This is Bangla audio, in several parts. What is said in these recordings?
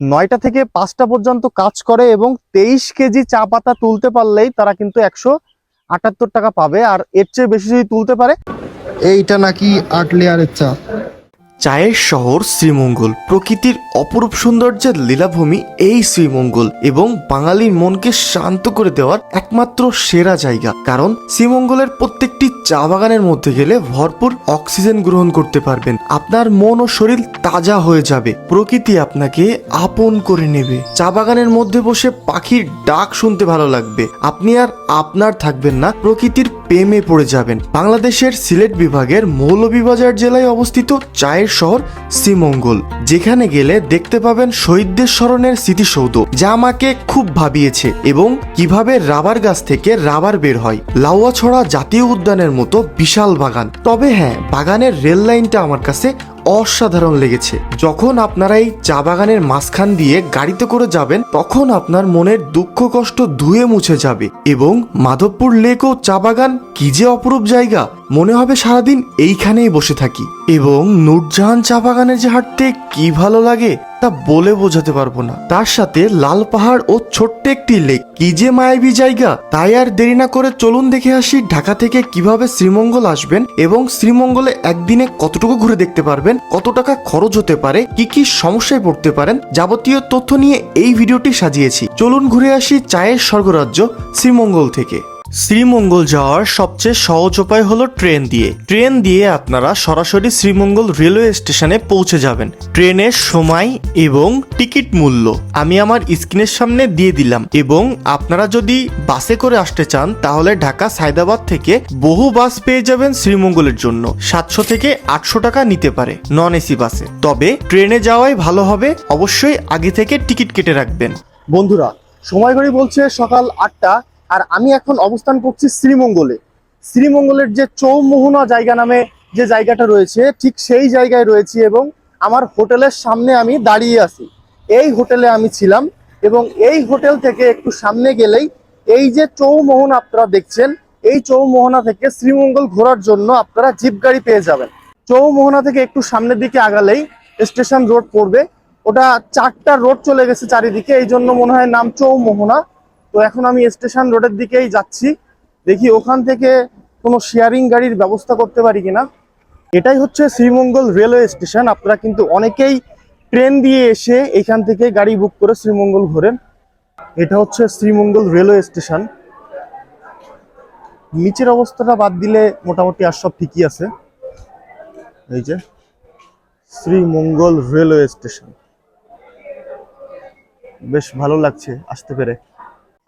নয়টা থেকে পাঁচটা পর্যন্ত কাজ করে এবং তেইশ কেজি চা পাতা তুলতে পারলেই তারা কিন্তু একশো আটাত্তর টাকা পাবে। আর এর চেয়ে বেশি যদি তুলতে পারে, এইটা নাকি আট লেয়ারের চা। চায়ের শহর শ্রীমঙ্গল। প্রকৃতির অপরূপ সৌন্দর্যের লীলাভূমি এই শ্রীমঙ্গল এবং বাঙালির মনকে শান্ত করে দেওয়ার একমাত্র সেরা জায়গা। কারণ শ্রীমঙ্গলের প্রত্যেকটি চা বাগানের মধ্যে গেলে ভরপুর অক্সিজেন গ্রহণ করতে পারবেন। আপনার মন ও শরীর তাজা হয়ে যাবে। প্রকৃতি আপনাকে আপন করে নেবে। চা বাগানের মধ্যে বসে পাখির ডাক শুনতে ভালো লাগবে। আপনি আর আপনার থাকবেন না, প্রকৃতির প্রেমে পড়ে যাবেন। বাংলাদেশের সিলেট বিভাগের মৌলভীবাজার জেলায় অবস্থিত চায়ের শহর শ্রীমঙ্গল, যেখানে গেলে দেখতে পাবেন শহীদদের স্মরণের স্মৃতিসৌধ, যা আমাকে খুব ভাবিয়েছে এবং কীভাবে রাবার গাছ থেকে রাবার বের হয়। লাউয়াছড়া জাতীয় উদ্যানের মতো বিশাল বাগান। তবে হ্যাঁ বাগানের রেল লাইনটা আমার কাছে অসাধারণ লেগেছে। যখন আপনারা এই চা বাগানের মাঝখান দিয়ে গাড়িতে করে যাবেন, তখন আপনার মনের দুঃখ কষ্ট ধুয়ে মুছে যাবে এবং মাধবপুর লেক ও চা বাগান কি যে অপরূপ জায়গা! মনে হবে সারাদিন এইখানেই বসে থাকি। এবং নূরজাহান চা বাগানে যে হাঁটতে কি ভালো লাগে তা বলে বোঝাতে পারব না। তার সাথে লাল পাহাড় ও ছোট্ট একটি লেক। কি যে মায়াবী জায়গা। তাই আর দেরি না করে চলুন দেখে আসি ঢাকা থেকে কীভাবে শ্রীমঙ্গল আসবেন এবং শ্রীমঙ্গলে একদিনে কতটুকু ঘুরে দেখতে পারবেন, কত টাকা খরচ হতে পারে, কি কি সমস্যায় পড়তে পারেন যাবতীয় তথ্য নিয়ে এই ভিডিওটি সাজিয়েছি। চলুন ঘুরে আসি চায়ের স্বর্গরাজ্য শ্রীমঙ্গল থেকে। শ্রীমঙ্গল যাওয়ার সবচেয়ে সহজ উপায় হলো ট্রেন দিয়ে। ট্রেন দিয়ে আপনারা সরাসরি শ্রীমঙ্গল রেলওয়ে স্টেশনে পৌঁছে যাবেন। ট্রেনের সময় এবং টিকিট মূল্য আমি আমার স্ক্রিনের সামনে দিয়ে দিলাম এবং আপনারা যদি বাসে করে আসতে চান, তাহলে ঢাকা সায়দাবাদ থেকে বহু বাস পেয়ে যাবেন শ্রীমঙ্গলের জন্য। সাতশো থেকে আটশো টাকা নিতে পারে নন এসি বাসে। তবে ট্রেনে যাওয়াই ভালো হবে, অবশ্যই আগে থেকে টিকিট কেটে রাখবেন। বন্ধুরা, সময় ঘড়ি বলছে সকাল আটটা। আর আমি এখন অবস্থান করছি শ্রীমঙ্গলে। শ্রীমঙ্গলের যে চৌমোহনা জায়গা নামে যে জায়গাটা রয়েছে, ঠিক সেই জায়গায় রয়েছি এবং আমার হোটেলের সামনে আমি দাঁড়িয়ে আছি। এই হোটেলে আমি ছিলাম এবং এই হোটেল থেকে একটু সামনে গেলেই এই যে চৌমোহনা আপনারা দেখছেন, এই চৌমোহনা থেকে শ্রীমঙ্গল ঘোরার জন্য আপনারা জিপ গাড়ি পেয়ে যাবেন। চৌমোহনা থেকে একটু সামনের দিকে আগালেই স্টেশন রোড পড়বে। ওটা চারটা রোড চলে গেছে চারিদিকে, এই জন্য মনে হয় নাম চৌমোহনা। তো এখন আমি স্টেশন রোডের দিকেই যাচ্ছি। দেখি ওখান থেকে কোনো শেয়ারিং গাড়ির ব্যবস্থা করতে পারি কিনা। এটাই হচ্ছে শ্রীমঙ্গল রেলওয়ে স্টেশন। আপনারা কিন্তু অনেকেই ট্রেন দিয়ে এসে এখান থেকে গাড়ি বুক করে শ্রীমঙ্গল ঘোরেন। এটা হচ্ছে শ্রীমঙ্গল রেলওয়ে স্টেশন। নিচের অবস্থাটা বাদ দিলে মোটামুটি আর সব ঠিকই আছে। এই যে শ্রীমঙ্গল রেলওয়ে স্টেশন। বেশ ভালো লাগছে আসতে পেরে।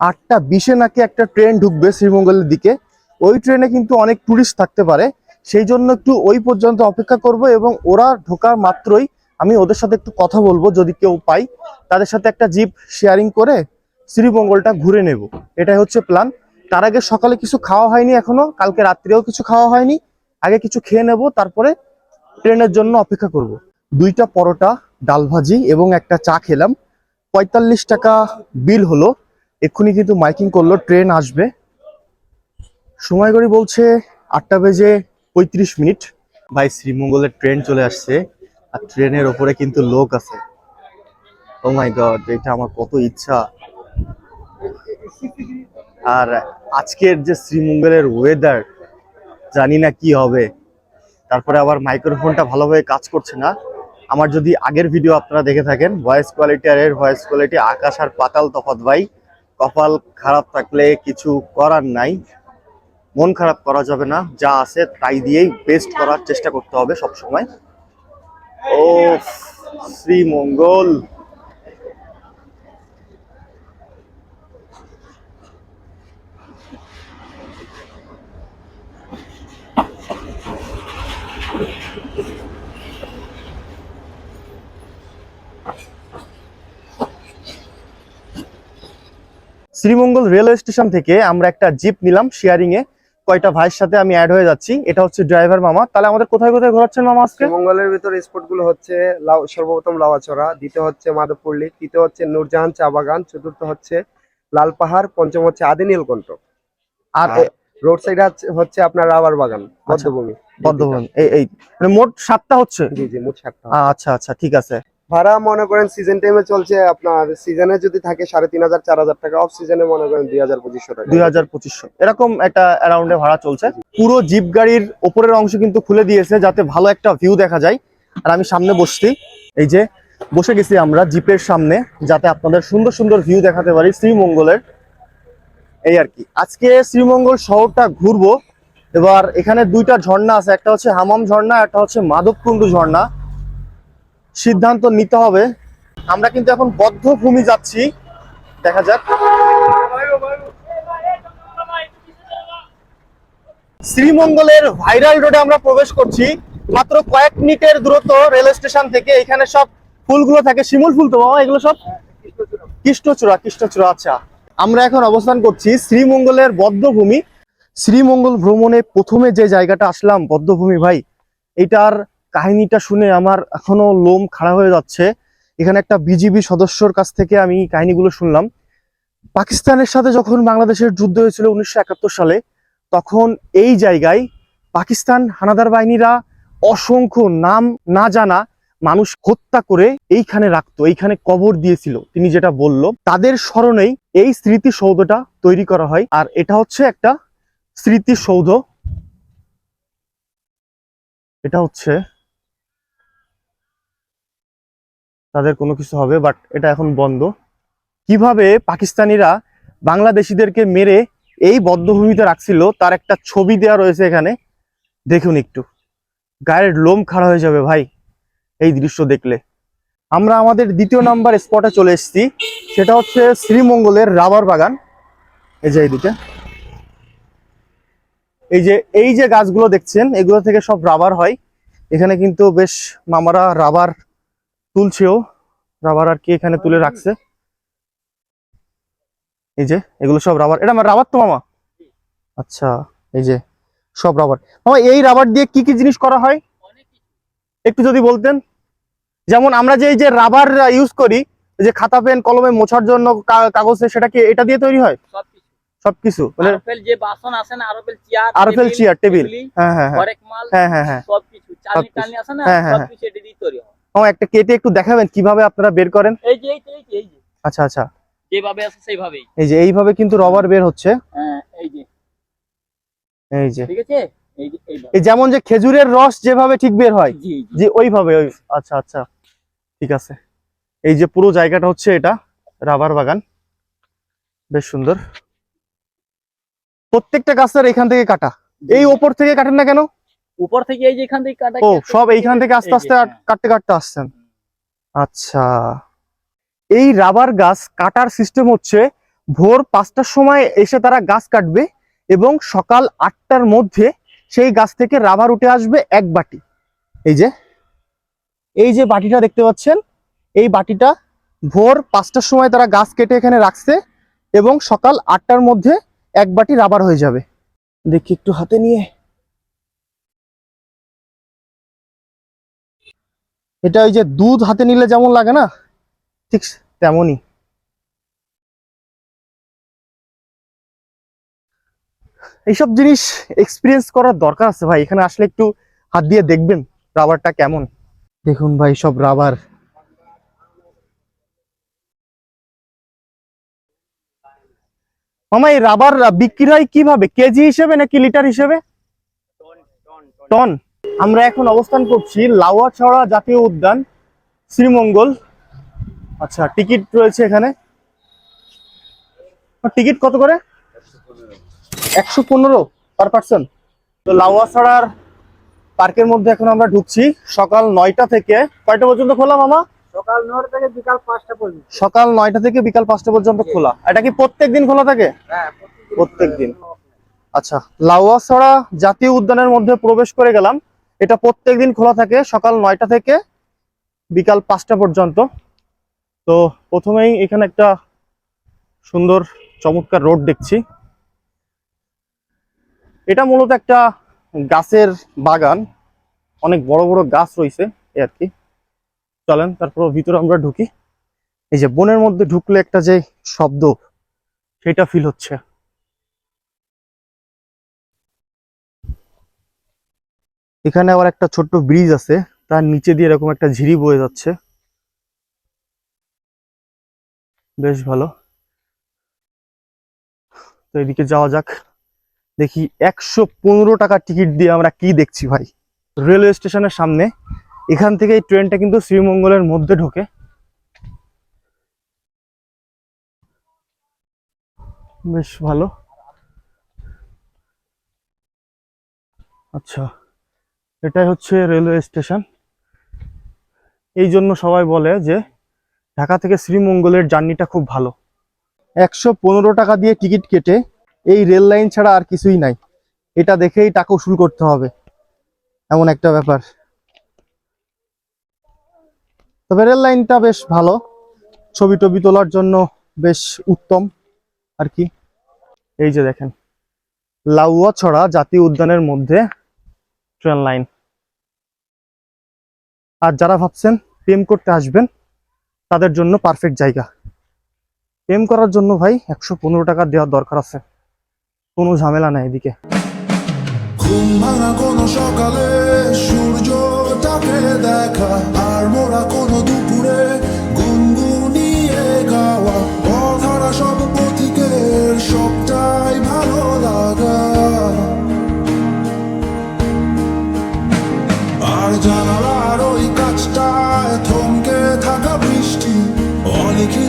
আটটা বিশে নাকি একটা ট্রেন ঢুকবে শ্রীমঙ্গলের দিকে। ওই ট্রেনে কিন্তু অনেক টুরিস্ট থাকতে পারে। সেই জন্য একটু ওই পর্যন্ত অপেক্ষা করব এবং ওরা ঢোকার মাত্রই আমি ওদের সাথে একটু কথা বলব যদি কেউ পাই। তাদের সাথে একটা জিপ শেয়ারিং করে শ্রীমঙ্গলটা ঘুরে নেব। এটাই হচ্ছে প্ল্যান তার আগে সকালে কিছু খাওয়া হয়নি এখনও, কালকে রাত্রেও কিছু খাওয়া হয়নি। আগে কিছু খেয়ে নেব, তারপরে ট্রেনের জন্য অপেক্ষা করব। দুইটা পরোটা, ডাল ভাজি এবং একটা চা খেলাম। পঁয়তাল্লিশ টাকা বিল হলো। এক্ষুনি কিন্তু মাইকিং করল, ট্রেন আসবে। সময় ঘড়ি বলছে আটটা বেজে পঁয়ত্রিশ মিনিট। ভাই, শ্রীমঙ্গলের ট্রেন চলে আসছে, আর ট্রেনের ওপরে কিন্তু লোক আছে। ও মাই গড এটা আমার কত ইচ্ছা। আর আজকের যে শ্রীমঙ্গলের ওয়েদার জানি না কি হবে। তারপরে আবার মাইক্রোফোনটা ভালোভাবে কাজ করছে না। আমার যদি আগের ভিডিও আপনারা দেখে থাকেন ভয়েস কোয়ালিটি আর এর ভয়েস কোয়ালিটি আকাশ আর পাতাল তফাৎ ভাই। কপাল খারাপ থাকলে কিছু করার নাই। মন খারাপ করা যাবে না, যা আছে তাই দিয়েই বেস্ট করার চেষ্টা করতে হবে সবসময়। ও শ্রীমঙ্গল। শ্রীমঙ্গল রেলওয়ে স্টেশন থেকে আমরা একটা জিপ নিলাম শেয়ারিং এ। কয়টা ভাইয়ের সাথে আমি অ্যাড হয়ে যাচ্ছি। এটা হচ্ছে ড্রাইভার মামা। তাহলে আমাদের কোথায় কোথায় ঘোরাচ্ছেন মামা আজকে? মঙ্গলের ভিতর স্পটগুলো হচ্ছে লাউ সর্বপ্রথম লাওয়াছড়া দ্বিতীয় হচ্ছে মাধবপুর লেক তৃতীয় হচ্ছে নূরজাহান চা বাগান চতুর্থ হচ্ছে লাল পাহাড় পঞ্চম হচ্ছে আদি নীলকণ্ঠ। আর রোড সাইড হচ্ছে আপনার রাবার বাগান বদ্ধভূমি। বর্ধমান এই এই মানে মোট সাতটা হচ্ছে? জি জি মোট সাতটা। আচ্ছা আচ্ছা ঠিক আছে। ভাড়া মনে করেন সিজন টাইমে চলছে, আপনার সিজনে যদি থাকে সাড়ে তিন হাজার, চার হাজার টাকা অফ সিজনে মনে করেন দুই হাজার পঁচিশশো টাকা। দুই হাজার পঁচিশশো। এরকম একটা অ্যারাউন্ডে ভাড়া চলছে। পুরো জিপ গাড়ির ওপরের অংশ কিন্তু খুলে দিয়েছে যাতে ভালো একটা ভিউ দেখা যায়। আর আমি সামনে বসছি। এই যে, বসে গেছি আমরা জিপের সামনে, যাতে আপনাদের সুন্দর সুন্দর ভিউ দেখাতে পারি শ্রীমঙ্গলের। এই আর কি। আজকে শ্রীমঙ্গল শহরটা ঘুরবো। এবার এখানে দুইটা ঝর্ণা আছে, একটা হচ্ছে হামাম ঝর্ণা, একটা হচ্ছে মাধবকুণ্ডু ঝর্ণা। সিদ্ধান্ত নিতে হবে। আমরা কিন্তু এখন বদ্ধ ভূমি যাচ্ছি। দেখা যাক। শ্রীমঙ্গলের ভাইরাল রোডে আমরা প্রবেশ করছি। মাত্র কয়েক মিনিটের দূরত্ব রেল স্টেশন থেকে। এখানে সব ফুলগুলো থাকে। শিমুল ফুল তো বাবা, এগুলো সব? কৃষ্ণচূড়া কৃষ্ণচূড়া আচ্ছা। আমরা এখন অবস্থান করছি শ্রীমঙ্গলের বদ্ধভূমি। শ্রীমঙ্গল ভ্রমণে প্রথমে যে জায়গাটা আসলাম, বদ্ধভূমি ভাই, এটার কাহিনীটা শুনে আমার এখনও লোম খাড়া হয়ে যাচ্ছে। এখানে একটা বিজিবি সদস্যর কাছ থেকে আমি কাহিনীগুলো শুনলাম। পাকিস্তানের সাথে যখন বাংলাদেশের যুদ্ধ হয়েছিল উনিশশো একাত্তর সালে, তখন এই জায়গায় পাকিস্তান হানাদার বাহিনীরা অসংখ্য নাম না জানা মানুষ হত্যা করে এইখানে রাখতো, এইখানে কবর দিয়েছিল। তিনি যেটা বলল, তাদের স্মরণেই এই স্মৃতিসৌধটা তৈরি করা হয়। আর এটা হচ্ছে একটা স্মৃতিসৌধ। এটা হচ্ছে তাদের কোনো কিছু হবে বাট এটা এখন বন্ধ। কীভাবে পাকিস্তানিরা বাংলাদেশিদেরকে মেরে এই বদ্ধভূমিতে রাখছিল, তার একটা ছবি দেওয়া রয়েছে এখানে। দেখুন একটু। গায়ের লোম খাড়া হয়ে যাবে ভাই, এই দৃশ্য দেখলে। আমরা আমাদের দ্বিতীয় নাম্বার স্পটে চলে এসেছি। সেটা হচ্ছে শ্রীমঙ্গলের রাবার বাগান। এই যে এইদিকে এই যে এই যে গাছগুলো দেখছেন, এগুলো থেকে সব রাবার হয়। এখানে কিন্তু বেশ মামারা রাবার তুলছেও রাবার আর কি এখানে তুলে রাখছে। এই যে এগুলো সব রাবার এটা আমার রাবার তো মামা? আচ্ছা এই যে সব রাবার মামা এই রাবার দিয়ে কি কি জিনিস করা হয়? একটু যদি বলতেন। যেমন আমরা যে এই যে রাবার ইউজ করি যে খাতা পেন কলমে মোছার জন্য কাগজে সেটা কি এটা দিয়ে তৈরি হয়? সবকিছু। মানে আরফেল যে বাসন আছে না আরফেল চেয়ার আরফেল চেয়ার টেবিল হ্যাঁ হ্যাঁ হ্যাঁ। হ্যাঁ হ্যাঁ সবকিছু। চালনি টালনি আছে না সবকিছু এটা দিয়ে তৈরি হয়। মামা একটা কেটে একটু দেখাবেন কীভাবে আপনারা বের করেন? এই যে এই যে এই যে আচ্ছা আচ্ছা। যেভাবে আছে সেইভাবেই। এই যে এইভাবে কিন্তু রবার বের হচ্ছে। হ্যাঁ এই যে। এই যে। ঠিক আছে? এই যেমন যে খেজুরের রস যেভাবে ঠিক বের হয় যে ওইভাবে ওই আচ্ছা আচ্ছা। ঠিক আছে। এই যে পুরো জায়গাটা হচ্ছে এটা রাবার বাগান। বেশ সুন্দর। প্রত্যেকটা গাছের এখান থেকে কাটা। এই ওপর থেকে কাটেন না কেন? উপর থেকে এই যে এখান থেকে কাটা ও সব এইখান থেকে আস্তে আস্তে। কাটতে কাটতে আসছেন। আচ্ছা। এই রাবার গাছ কাটার সিস্টেম হচ্ছে ভোর পাঁচটার সময় এসে তারা গাছ কাটবে এবং সকাল আটটার মধ্যে সেই গাছ থেকে রাবার উঠে আসবে এক বাটি। এই যে এই যে বাটিটা দেখতে পাচ্ছেন এই বাটিটা ভোর পাঁচটার সময় তারা গাছ কেটে এখানে রাখছে এবং সকাল আটটার মধ্যে এক বাটি রাবার হয়ে যাবে। দেখি একটু হাতে নিয়ে। এটা ওই যে দুধ হাতে নিলে যেমন লাগে না ঠিক তেমনই। এইসব জিনিস এক্সপিরিয়েন্স করার দরকার আছে ভাই এখানে আসলে একটু হাত দিয়ে দেখবেন রাবারটা কেমন। দেখুন ভাই সব রাবার মামা এই রাবার বিক্রি হয় কীভাবে? কেজি হিসেবে নাকি লিটার হিসেবে? টন। আমরা এখন অবস্থান করছি লাউয়াছড়া জাতীয় উদ্যান শ্রীমঙ্গল। আচ্ছা টিকিট রয়েছে এখানে। টিকিট কত করে? একশো পনেরো পার পার্সন। তো লাউয়াছড়ার পার্কের মধ্যে এখন আমরা ঢুকছি। সকাল নয়টা থেকে কয়টা পর্যন্ত খোলা মামা? সকাল নটা থেকে বিকাল পাঁচটা পর্যন্ত। সকাল নয়টা থেকে বিকাল পাঁচটা পর্যন্ত খোলা। এটা কি প্রত্যেক দিন খোলা থাকে? হ্যাঁ প্রত্যেক দিন আচ্ছা লাউয়াছড়া জাতীয় উদ্যানের মধ্যে প্রবেশ করে গেলাম। এটা প্রত্যেক দিন খোলা থাকে, সকাল নয়টা থেকে বিকাল পাঁচটা পর্যন্ত। তো প্রথমেই এখানে একটা সুন্দর চমৎকার রোড দেখছি। এটা মূলত একটা গাছের বাগান। অনেক বড় বড় গাছ রয়েছে, এই আর কি। চলেন, তারপর ভিতরে আমরা ঢুকি। এই যে বনের মধ্যে ঢুকলে একটা যে শব্দ, সেটা ফিল হচ্ছে। এখানে আবার একটা ছোট্ট ব্রিজ আছে, তার নিচে দিয়ে এরকম একটা ঝিরি বয়ে যাচ্ছে। বেশ ভালো। তো এদিকে যাওয়া যাক। দেখি একশো পনেরো টাকার টিকিট দিয়ে আমরা কি দেখছি ভাই। রেলওয়ে স্টেশনের সামনে। এখান থেকে এই ট্রেনটা কিন্তু শ্রীমঙ্গলের মধ্যে ঢোকে। বেশ ভালো। আচ্ছা। এটাই হচ্ছে রেলওয়ে স্টেশন এই জন্য সবাই বলে যে ঢাকা থেকে শ্রীমঙ্গলের জার্নিটা খুব ভালো। একশো পনেরো টাকা দিয়ে টিকিট কেটে এই রেল লাইন ছাড়া আর কিছুই নাই। এটা দেখেই টাকা উসুল করতে হবে। এমন একটা ব্যাপার। তবে রেল লাইনটা বেশ ভালো। ছবি টবি তোলার জন্য বেশ উত্তম। আর কি? এই যে দেখেন, লাউয়া ছড়া জাতীয় উদ্যানের মধ্যে ট্রেন লাইন। আর যারা ভাবছেন প্রেম করতে আসবেন, তাদের জন্য পারফেক্ট জায়গা। প্রেম করার জন্য ভাই একশো পনেরো টাকা দেওয়ার দরকার আছে। কোনো ঝামেলা নাই এদিকে। সকালে, সূর্যটাকে দেখা, আর মোরা কোনো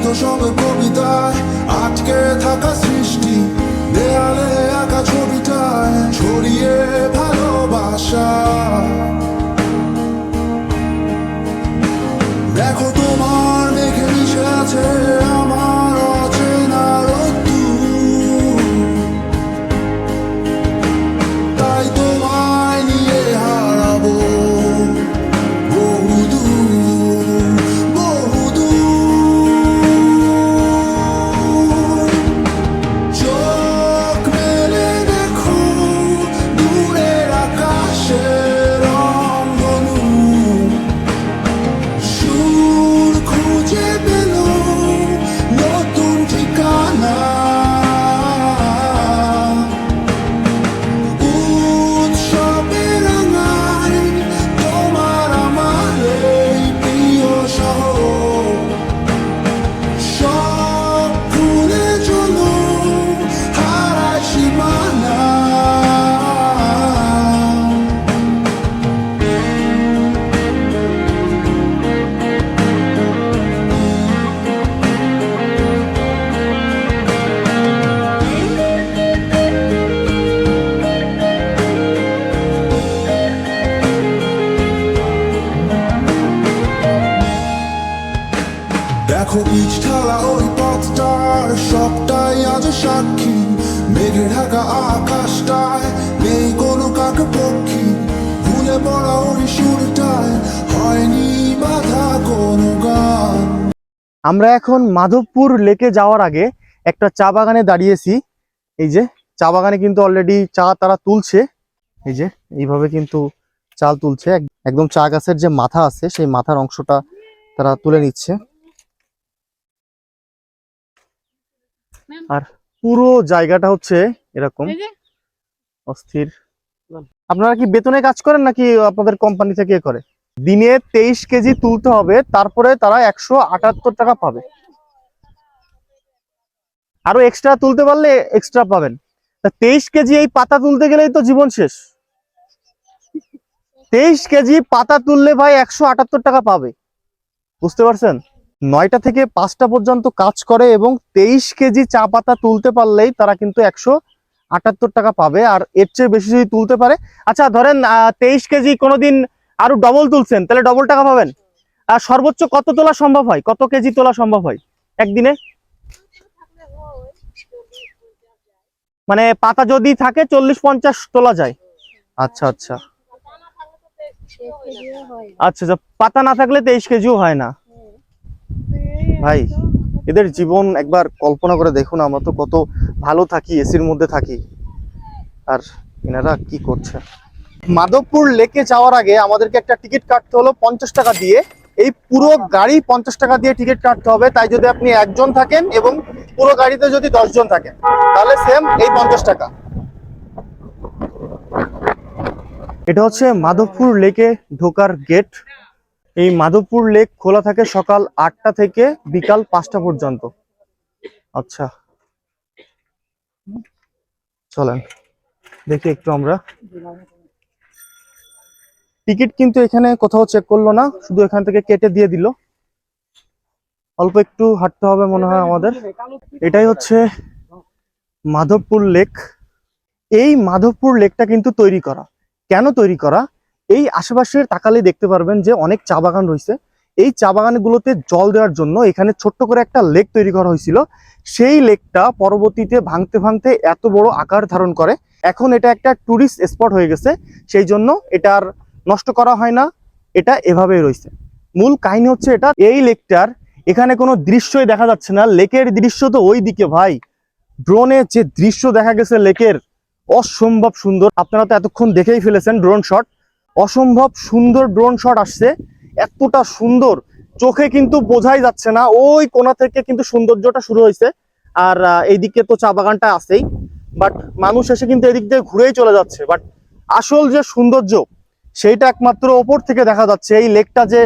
অলিখিত কবিতায় আটকে থাকা সৃষ্টি দেয়ালে আঁকা ছবিটায় ছড়িয়ে ভালোবাসা। আমরা এখন মাধবপুর লেকে যাওয়ার আগে একটা চা বাগানে দাঁড়িয়েছি। এই যে চা বাগানে কিন্তু অলরেডি চা তারা তুলছে। এই যে এইভাবে কিন্তু চাল তুলছে। এক- একদম চা গাছের যে মাথা আছে সেই মাথার অংশটা তারা তুলে নিচ্ছে। আর পুরো জায়গাটা হচ্ছে এরকম। অস্থির। আপনারা কি বেতনে কাজ করেন নাকি আপনাদের কোম্পানি থেকে করে? দিনে তেইশ কেজি তুলতে হবে, তারপরে তারা একশো আটাত্তর টাকা পাবে। আরও এক্সট্রা তুলতে পারলে এক্সট্রা পাবেন। তেইশ কেজি এই পাতা তুলতে গেলেই তো জীবন শেষ। তেইশ কেজি পাতা তুললে ভাই একশো আটাত্তর টাকা পাবে। বুঝতে পারছেন? নয়টা থেকে পাঁচটা পর্যন্ত কাজ করে এবং তেইশ কেজি চা পাতা তুলতে পারলেই তারা কিন্তু একশো আটাত্তর টাকা পাবে। আর এর চেয়ে বেশি যদি তুলতে পারে আচ্ছা ধরেন তেইশ কেজি কোনোদিন আরও ডবল তুলছেন, তাহলে ডবল টাকা পাবেন। আর সর্বোচ্চ কত তোলা সম্ভব হয়? কত কেজি তোলা সম্ভব হয়? একদিনে? মানে পাতা যদি থাকে, চল্লিশ পঞ্চাশ তোলা যায়। আচ্ছা আচ্ছা। আচ্ছা আচ্ছা। পাতা না থাকলে তেইশ কেজিও হয় না। ভাই, এদের জীবন একবার কল্পনা করে দেখুন, আমরা তো কত ভালো থাকি, এসির মধ্যে থাকি। আর এনারা কি করছে? মাধবপুর লেকে যাওয়ার আগে আমাদেরকে একটা টিকিট কাটতে হলো পঞ্চাশ টাকা দিয়ে। এই পুরো গাড়ি পঞ্চাশ টাকা দিয়ে টিকিট কাটতে হবে। তাই যদি আপনি একজন থাকেন এবং পুরো গাড়িতে যদি দশ জন থাকেন, তাহলে সেম এই পঞ্চাশ টাকা। এটা হচ্ছে মাধবপুর লেকে ঢোকার গেট এই মাধবপুর লেক খোলা থাকে সকাল আটটা থেকে বিকাল পাঁচটা পর্যন্ত। আচ্ছা। চলেন, দেখি একটু আমরা। টিকিট কিন্তু এখানে কোথাও চেক করল না, শুধু এখান থেকে কেটে দিয়ে দিল। অল্প একটু হাঁটতে হবে মনে হয় আমাদের। এটাই হচ্ছে মাধবপুর লেক। এই মাধবপুর লেকটা কিন্তু তৈরি করা। কেন তৈরি করা? এই আশেপাশের তাকালে দেখতে পারবেন যে অনেক চা বাগান রয়েছে। এই চা বাগানগুলোতে জল দেওয়ার জন্য এখানে ছোট্ট করে একটা লেক তৈরি করা হয়েছিল। সেই লেকটা পরবর্তীতে ভাঙতে ভাঙতে এত বড় আকার ধারণ করে। এখন এটা একটা টুরিস্ট স্পট হয়ে গেছে। সেই জন্য এটা আর নষ্ট করা হয় না, এটা এভাবেই রয়েছে। মূল কাহিনী হচ্ছে এটা, এই লেকটার এখানে কোনো দৃশ্যই দেখা যাচ্ছে না, লেকের দৃশ্য তো ওই দিকে ভাই ড্রোনে যে দৃশ্য দেখা গেছে লেকের, অসম্ভব সুন্দর। আপনারা তো এতক্ষণ দেখেই ফেলেছেন ড্রোন শট অসম্ভব সুন্দর ড্রোন শট আসছে, এতটা সুন্দর। চোখে কিন্তু বোঝাই যাচ্ছে না, ওই কোণা থেকে কিন্তু সৌন্দর্যটা শুরু হয়েছে। আর এইদিকে তো চা বাগানটা আছেই। বাট মানুষ এসে কিন্তু এদিক দিয়ে ঘুরেই চলে যাচ্ছে। বাট আসল যে সৌন্দর্য সেইটা একমাত্র ওপর থেকে দেখা যাচ্ছে এই লেকটা যে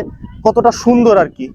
কতটা সুন্দর আর কি।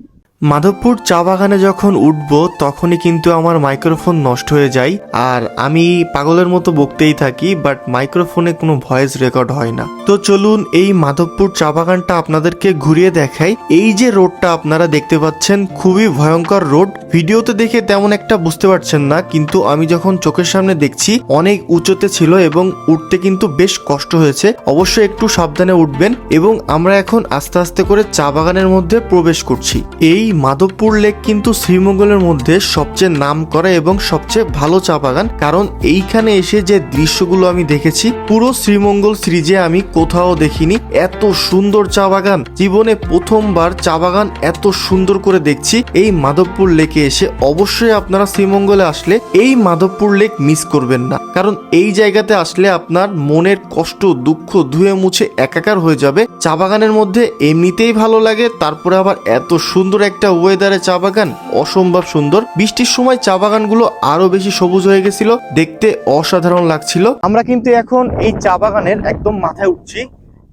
মাধবপুর চা বাগানে যখন উঠব, তখনই কিন্তু আমার মাইক্রোফোন নষ্ট হয়ে যায়। আর আমি পাগলের মতো বকতেই থাকি বাট মাইক্রোফোনে কোনো ভয়েস রেকর্ড হয় না। তো চলুন এই মাধবপুর চা বাগানটা আপনাদেরকে ঘুরিয়ে দেখাই। এই যে রোডটা আপনারা দেখতে পাচ্ছেন, খুবই ভয়ঙ্কর রোড। ভিডিওতে দেখে তেমন একটা বুঝতে পারছেন না, কিন্তু আমি যখন চোখের সামনে দেখছি, অনেক উঁচুতে ছিল এবং উঠতে কিন্তু বেশ কষ্ট হয়েছে। অবশ্যই একটু সাবধানে উঠবেন এবং আমরা এখন আস্তে আস্তে করে চা বাগানের মধ্যে প্রবেশ করছি। এই মাধবপুর লেক কিন্তু শ্রীমঙ্গলের মধ্যে সবচেয়ে নাম করা এবং সবচেয়ে ভালো চা বাগান। কারণ এইখানে এসে যে দৃশ্যগুলো আমি দেখেছি, পুরো শ্রীমঙ্গল সিরিজে আমি কোথাও দেখিনি। এত সুন্দর চা বাগান, জীবনে প্রথমবার চা বাগান এত সুন্দর করে দেখছি। এই মাধবপুর লেকে এসে অবশ্যই আপনারা শ্রীমঙ্গলে আসলে এই মাধবপুর লেক মিস করবেন না। কারণ এই জায়গাতে আসলে আপনার মনের কষ্ট, দুঃখ ধুয়ে মুছে একাকার হয়ে যাবে। চা বাগানের মধ্যে এমনিতেই ভালো লাগে, তারপরে আবার এত সুন্দর একটা ওয়েদারে চা বাগান অসম্ভব সুন্দর। বৃষ্টির সময় চা বাগানগুলো আরও বেশি সবুজ হয়ে গেছিল, দেখতে অসাধারণ লাগছিল। আমরা কিন্তু এখন এই চা বাগানের একদম মাথায় উঠছি।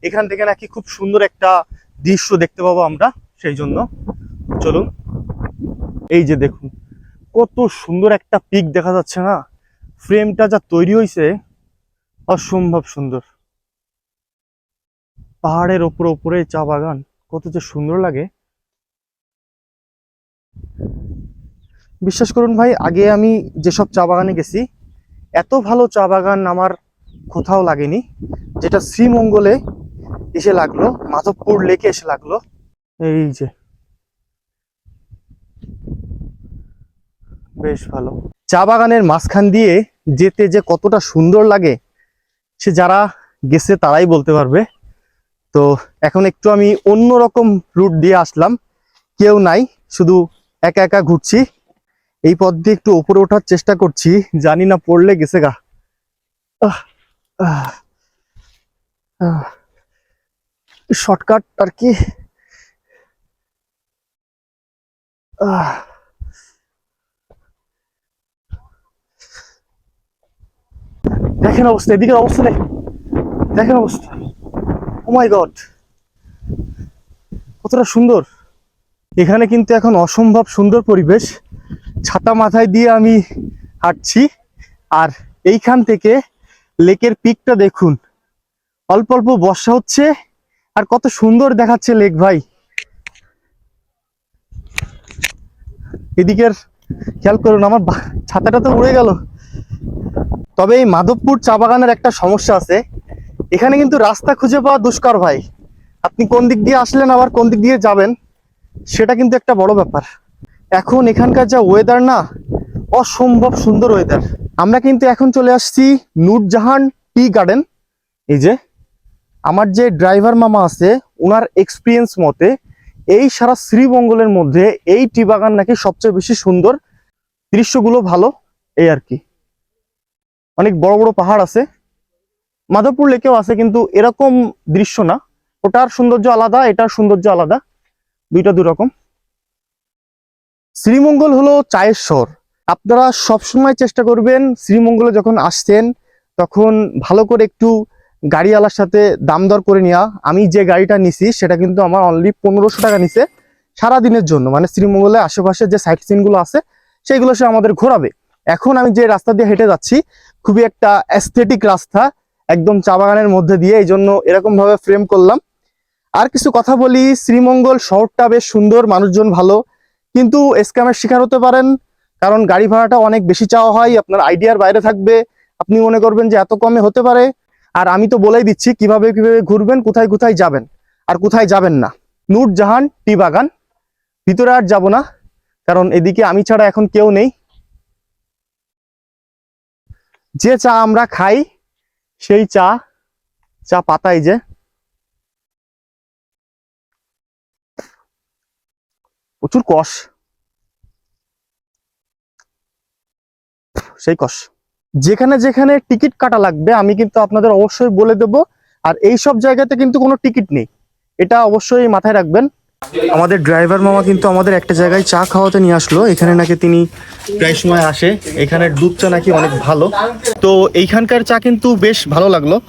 এখান থেকে নাকি খুব সুন্দর একটা দৃশ্য দেখতে পাবো আমরা, সেই জন্য। চলুন। এই যে দেখুন, কত সুন্দর একটা পিক দেখা যাচ্ছে না? ফ্রেমটা যা তৈরি হয়েছে অসম্ভব সুন্দর। পাহাড়ের ওপরে ওপরে চা বাগান, কত যে সুন্দর লাগে। বিশ্বাস করুন ভাই, আগে আমি যেসব চা বাগানে গেছি, এত ভালো চা বাগান আমার কোথাও লাগেনি। যেটা শ্রীমঙ্গলে এসে লাগল, মাধবপুর লেকে এসে লাগল। এই যে। বেশ ভালো। চা বাগানের মাঝখান দিয়ে যেতে যে কতটা সুন্দর লাগে, সে যারা গেছে তারাই বলতে পারবে। তো এখন একটু আমি অন্যরকম রুট দিয়ে আসলাম। কেউ নাই, শুধু একা একা ঘুরছি। এই পথ দিয়ে একটু ওপরে ওঠার চেষ্টা করছি, জানি না পড়লে গেছে গা। শর্টকাট আর কি। দেখেন অবস্থা, এদিকের অবস্থা দেখেন দেখেন অবস্থা। ও মাই গড কতটা সুন্দর। এখানে কিন্তু এখন অসম্ভব সুন্দর পরিবেশ। ছাতা মাথায় দিয়ে আমি হাঁটছি। আর এইখান থেকে লেকের পিকটা দেখুন। অল্প অল্প বর্ষা হচ্ছে, আর কত সুন্দর দেখাচ্ছে লেক ভাই। এদিকের খেয়াল করুন, আমার ছাতাটা তো উড়ে গেল। তবে এই মাধবপুর চা বাগানের একটা সমস্যা আছে। এখানে কিন্তু রাস্তা খুঁজে পাওয়া দুষ্কর ভাই। আপনি কোন দিক দিয়ে আসলেন, আবার কোন দিক দিয়ে যাবেন? সেটা কিন্তু একটা বড় ব্যাপার। এখন এখানকার যা ওয়েদার না, অসম্ভব সুন্দর ওয়েদার আমরা কিন্তু এখন চলে আসছি নূরজাহান টি গার্ডেন। এই যে, আমার যে ড্রাইভার মামা আছে ওনার এক্সপিরিয়েন্স মতে এই সারা শ্রীমঙ্গলের মধ্যে এই টি বাগান নাকি সবচেয়ে বেশি সুন্দর। দৃশ্যগুলো ভালো, এই আর কি। অনেক বড় বড় পাহাড় আছে। মাধবপুর লেকেও আছে, কিন্তু এরকম দৃশ্য না। ওটার সৌন্দর্য আলাদা, এটার সৌন্দর্য আলাদা। দুইটা দু রকম। শ্রীমঙ্গল হলো চায়ের শহর। আপনারা সবসময় চেষ্টা করবেন শ্রীমঙ্গলে যখন আসছেন, তখন ভালো করে একটু গাড়িওয়ালার সাথে দাম দর করে নেওয়া। আমি যে গাড়িটা নিছি, সেটা কিন্তু আমার অনলি পনেরোশো টাকা নিছে সারা দিনের জন্য। মানে শ্রীমঙ্গলে আশেপাশে যে সাইট সিনগুলো আছে সেইগুলো সে আমাদের ঘোরাবে। এখন আমি যে রাস্তা দিয়ে হেঁটে যাচ্ছি, খুবই একটা অ্যাস্থেটিক রাস্তা, একদম চা বাগানের মধ্যে দিয়ে। এই জন্য এরকম ভাবে ফ্রেম করলাম। আর কিছু কথা বলি, শ্রীমঙ্গল শহরটা বেশ সুন্দর, মানুষজন ভালো। কিন্তু স্ক্যামের শিকার হতে পারেন, কারণ গাড়ি ভাড়াটা অনেক বেশি চাওয়া হয়, আপনার আইডিয়ার বাইরে থাকবে। আপনি মনে করবেন যে এত কমে হতে পারে। আর আমি তো বলেই দিচ্ছি, কীভাবে কীভাবে ঘুরবেন, কোথায় কোথায় যাবেন, আর কোথায় যাবেন না। নূর জাহান টি বাগান। ভিতরে আর যাব না, কারণ এদিকে আমি ছাড়া এখন কেউ নেই। যে চা আমরা খাই, সেই চা চা পাতাই যে। প্রচুর কষ। সেই কষ। যেখানে যেখানে টিকিট কাটা লাগবে, আমি কিন্তু আপনাদের অবশ্যই বলে দেব। আর এই সব জায়গাতে কিন্তু কোনো টিকিট নেই। এটা অবশ্যই মাথায় রাখবেন। আমাদের ড্রাইভার মামা কিন্তু আমাদের একটা জায়গায় চা খাওয়াতে নিয়ে আসলো। এখানে নাকি তিনি প্রায় সময় আসে। এখানের দুধ চা নাকি অনেক ভালো। তো এইখানকার চা কিন্তু বেশ ভালো লাগল।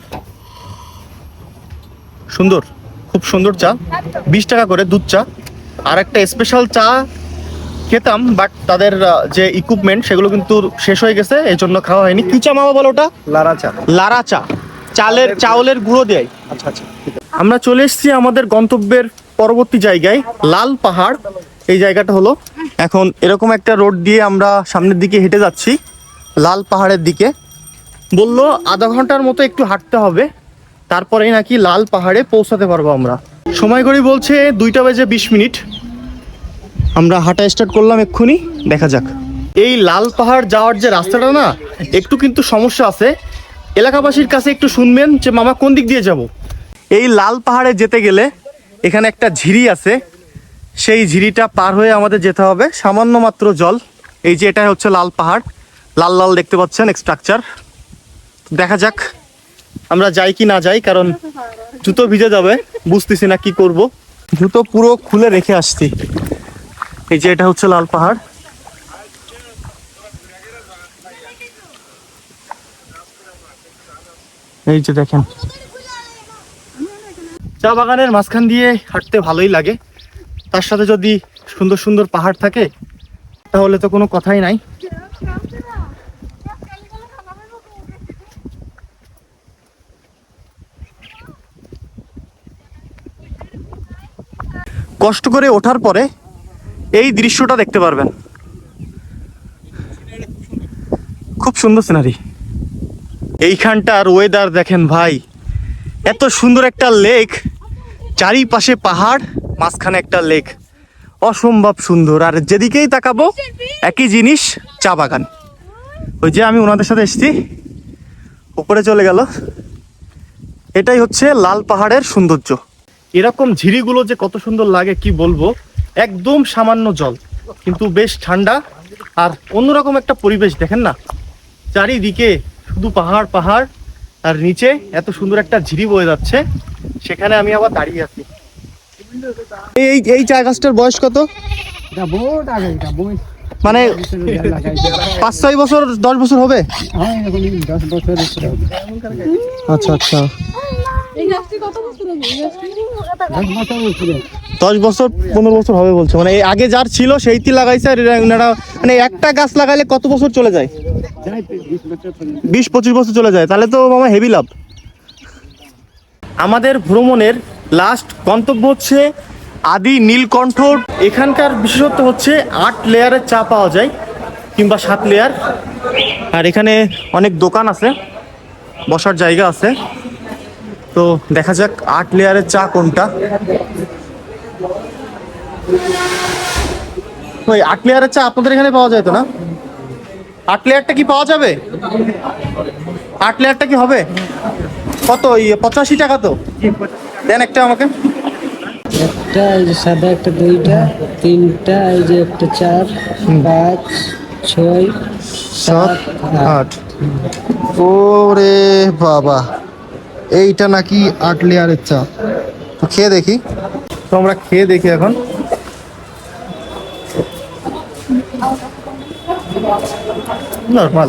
সুন্দর। খুব সুন্দর চা। বিশ টাকা করে দুধ চা। আর একটা স্পেশাল চা খেতাম বাট তাদের যে ইকুইপমেন্ট সেগুলো কিন্তু শেষ হয়ে গেছে এই জন্য খাওয়া হয়নি। কি চা মামা বলো ওটা? লারা চা। লারা চা। চালের চাউলের গুঁড়ো দেয়। আচ্ছা আচ্ছা আমরা চলে এসেছি আমাদের গন্তব্যের পরবর্তী জায়গায় লাল পাহাড়। এই জায়গাটা হলো এখন এরকম একটা রোড দিয়ে আমরা সামনের দিকে হেঁটে যাচ্ছি লাল পাহাড়ের দিকে। বলল আধা ঘণ্টার মতো একটু হাঁটতে হবে তারপরেই নাকি লাল পাহাড়ে পৌঁছাতে পারব আমরা। সময় ঘড়ি বলছে দুইটা বেজে বিশ মিনিট। আমরা হাঁটা স্টার্ট করলাম এক্ষুনি, দেখা যাক। এই লাল পাহাড় যাওয়ার যে রাস্তাটা না, একটু কিন্তু সমস্যা আছে। এলাকাবাসীর কাছে একটু শুনবেন যে, মামা, কোন দিক দিয়ে যাব? এই লাল পাহাড়ে যেতে গেলে এখানে একটা ঝিরি আছে। সেই ঝিরিটা পার হয়ে আমাদের যেতে হবে সামান্য মাত্র জল। এই যে এটা হচ্ছে লাল পাহাড়। লাল লাল দেখতে পাচ্ছেন স্ট্রাকচার দেখা যাক আমরা যাই কি না যাই, কারণ জুতো ভিজে যাবে, বুঝতেছি না কি করব। জুতো পুরো খুলে রেখে আসছি। এই যে এটা হচ্ছে লাল পাহাড়। এই যে দেখেন। চা বাগানের মাঝখান দিয়ে হাঁটতে ভালোই লাগে। তার সাথে যদি সুন্দর সুন্দর পাহাড় থাকে, তাহলে তো কোনো কথাই নাই। কষ্ট করে ওঠার পরে এই দৃশ্যটা দেখতে পারবেন। খুব সুন্দর সিনারি এইখানটার ওয়েদার দেখেন ভাই, এত সুন্দর একটা লেক চারিপাশে পাহাড়, মাঝখানে একটা লেক অসম্ভব সুন্দর। আর যেদিকেই তাকাবো, একই জিনিস, চা বাগান। ওই যে আমি ওনাদের সাথে এসেছি, উপরে চলে গেল। এটাই হচ্ছে লাল পাহাড়ের সৌন্দর্য। এরকম ঝিরিগুলো যে কত সুন্দর লাগে, কি বলব? একদম সামান্য জল কিন্তু বেশ ঠান্ডা আর অন্যরকম একটা পরিবেশ দেখেন না? চারিদিকে শুধু পাহাড় পাহাড় আর নিচে এত সুন্দর একটা ঝিরি বয়ে যাচ্ছে সেখানে আমি আবার দাঁড়িয়ে আছি। এই এই চা গাছটার বয়স কত? মানে পাঁচ ছয় বছর দশ বছর হবে। আচ্ছা আচ্ছা। দশ বছর, পনেরো বছর হবে বলছে। মানে আগে যার ছিল সেইটি লাগাইছে, আর এনারা মানে একটা গাছ লাগাইলে কত বছর চলে যায়? বিশ পঁচিশ বছর চলে যায়। তাহলে তো মামা হেভি লাভ। আমাদের ভ্রমণের লাস্ট গন্তব্য হচ্ছে আদি নীলকণ্ঠ এখানকার বিশেষত্ব হচ্ছে আট লেয়ারের চা পাওয়া যায়, কিংবা সাত লেয়ার আর এখানে অনেক দোকান আছে, বসার জায়গা আছে। তো দেখা যাক আট লেয়ারের চা কোনটা। ওই আট লেয়ারের চা আপনাদের এখানে পাওয়া যায় তো না? আট লেয়ারটা কি পাওয়া যাবে? আট লেয়ারটা কি হবে? কত ওই পঁচাশি টাকা তো? দেন একটা আমাকে। একটা এই যে সাদা একটা দুইটা তিনটা এই যে একটা চার পাঁচ ছয় সাত আট। ওরে বাবা। এইটা নাকি আট লেয়ারের চা। তো খেয়ে দেখি। তো আমরা খেয়ে দেখি এখন। নর্মাল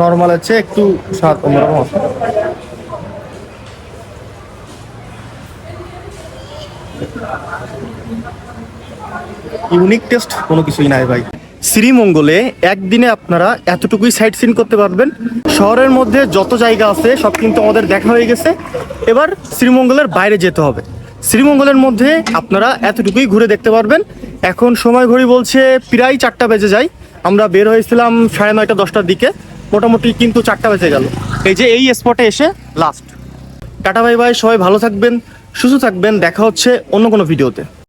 নর্মাল আছে, একটু স্বাদ অন্যরকম। ইউনিক টেস্ট কোনো কিছুই নাই ভাই। শ্রীমঙ্গলে একদিনে আপনারা এতটুকুই সাইট সিন করতে পারবেন। শহরের মধ্যে যত জায়গা আছে, সব কিন্তু আমাদের দেখা হয়ে গেছে। এবার শ্রীমঙ্গলের বাইরে যেতে হবে। শ্রীমঙ্গলের মধ্যে আপনারা এতটুকুই ঘুরে দেখতে পারবেন। এখন সময় ঘড়ি বলছে প্রায় চারটা বেজে যায়। আমরা বের হয়েছিলাম সাড়ে নয়টা, দশটার দিকে। মোটামুটি কিন্তু চারটা বেজে গেল। এই যে এই স্পটে এসে লাস্ট টাটা বাই বাই সবাই ভালো থাকবেন, সুস্থ থাকবেন। দেখা হচ্ছে অন্য কোনো ভিডিওতে